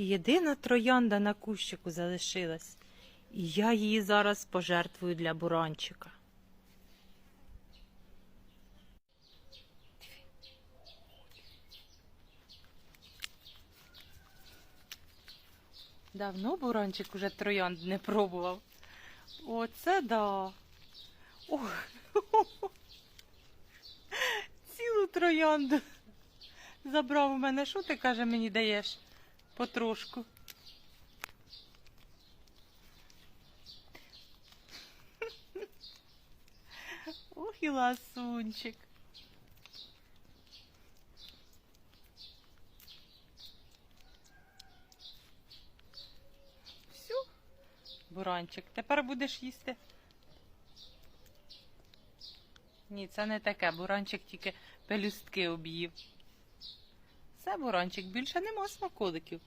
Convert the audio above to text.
Єдина троянда на кущику залишилась, і я її зараз пожертвую для буранчика. Давно буранчик уже троянд не пробував. Оце да. Ох. Цілу троянду забрав у мене. Що ти каже, мені даєш потрошку? Ох і ласунчик. Все, буранчик, тепер будеш їсти. Ні, це не таке. Буранчик тільки пелюстки об'їв. Все, буранчик, більше нема смаколиків.